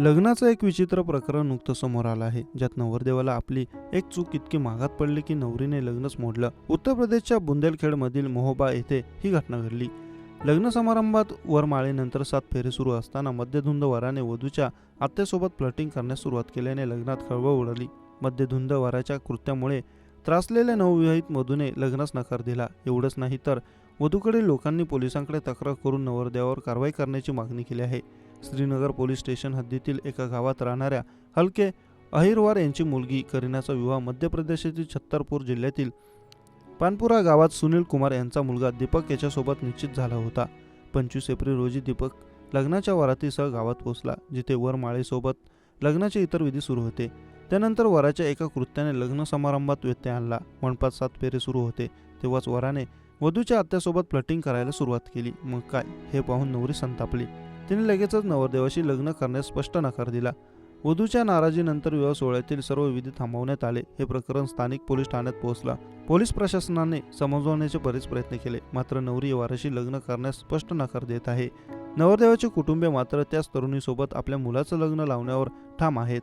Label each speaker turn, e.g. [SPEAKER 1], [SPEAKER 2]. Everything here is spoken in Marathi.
[SPEAKER 1] लग्नाचं एक विचित्र प्रकरण नुकतं समोर आलं आहे ज्यात नवरदेवाला आपली एक चूक इतकी मागात पडली की नवरीने लग्नच मोडलं. उत्तर प्रदेशच्या बुंदेलखेडमधील मोहोबा येथे ही घटना घडली. लग्न समारंभात वरमाळेनंतर सात फेरे सुरू असताना मध्यधुंद वराने वधूच्या आत्यासोबत फ्लटिंग करण्यास सुरुवात केल्याने लग्नात खळबळ उडाली. मध्यधुंद वराच्या कृत्यामुळे त्रासलेल्या नवविवाहित मधूने लग्नास नकार दिला. एवढंच नाही तर वधूकडील लोकांनी पोलिसांकडे तक्रार करून नवरदेवावर कारवाई करण्याची मागणी केली आहे. श्रीनगर पोलीस स्टेशन हद्दीतील एका गावात राहणाऱ्या हलके अहिरवार यांची मुलगी करीनाचा विवाह मध्य प्रदेशातील छत्तरपूर जिल्ह्यातील पानपुरा गावात सुनील कुमार यांचा मुलगा दीपक याच्यासोबत निश्चित झाला होता. पंचवीस एप्रिल रोजी दीपक लग्नाच्या वरातीसह गावात पोहोचला जिथे वरमाळेसोबत लग्नाचे इतर विधी सुरू होते. त्यानंतर वराच्या एका कृत्याने लग्न समारंभात व्यत्यय आणला. मंडपात सात फेरे सुरू होते. तेव्हाच वराने वधूच्या आत्यासोबत फ्लटिंग करायला सुरुवात केली. मग काय? हे पाहून नवरी संतापली. तिने लगेचच नवरदेवाशी लग्न करण्यास स्पष्ट नकार दिला. वधूच्या नाराजीनंतर विवाह सोहळ्यातील सर्व विधी थांबवण्यात आले. हे प्रकरण स्थानिक पोलीस ठाण्यात पोहोचला. पोलीस प्रशासनाने समजवण्याचे बरेच प्रयत्न केले. मात्र नवरी वाराशी लग्न करण्यास स्पष्ट नकार देत आहे. नवरदेवाचे कुटुंबीय मात्र त्याच तरुणीसोबत आपल्या मुलाचं लग्न लावण्यावर ठाम आहेत.